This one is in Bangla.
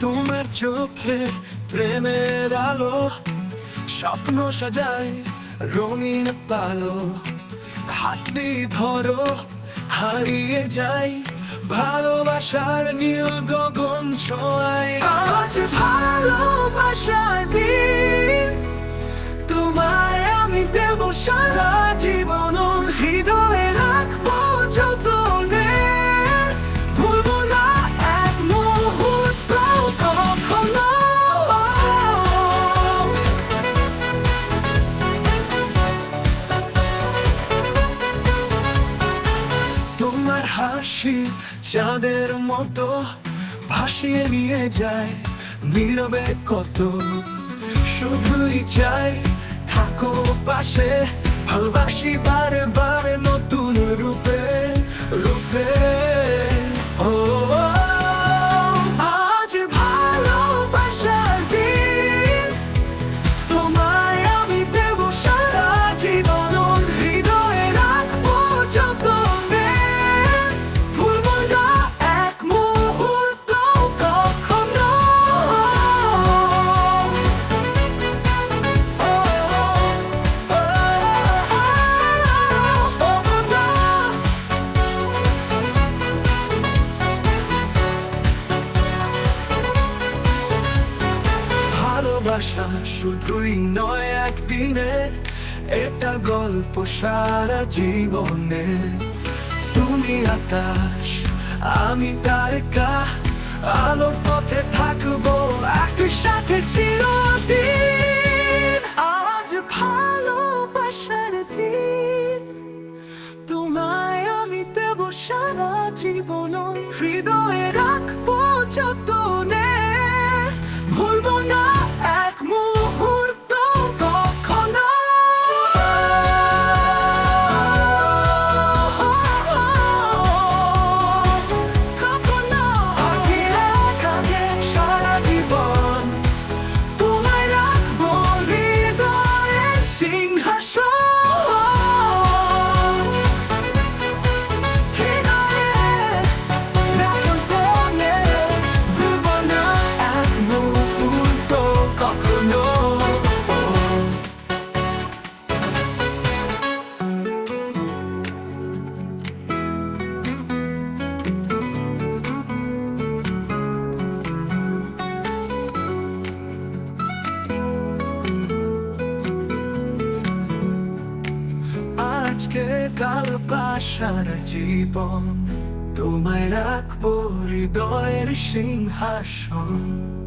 তোমার চোখে প্রেমের আলো স্বপ্ন সাজায় রঙিন পালো হাতলি ধরো হারিয়ে যাই ভালোবাসার নীল গগন ছোঁয়ায় আজ ভালোবাসার দিন তোমায় আমি দেব সারা হাসি চাঁদের মতো ভাসিয়ে নিয়ে যায়, নীরবে কত শুধুই চাই, থাকো পাশে, ভালোবাসি বারে বারে নতুন রূপে। ভালোবাসা শুধুই নয় একদিনে, এটা গল্প সারা জীবনে। তুমি আকাশ, আমি তারকা, আলোর পথে থাকব একসাথে চিরদিন। আজ ভালোবাসার দিন, তোমায় আমি দেব সারা জীবন। হৃদয়ে রাখব যতনে পাশার জীবন তোমায় রাখব হৃদয়ের সিংহাসন।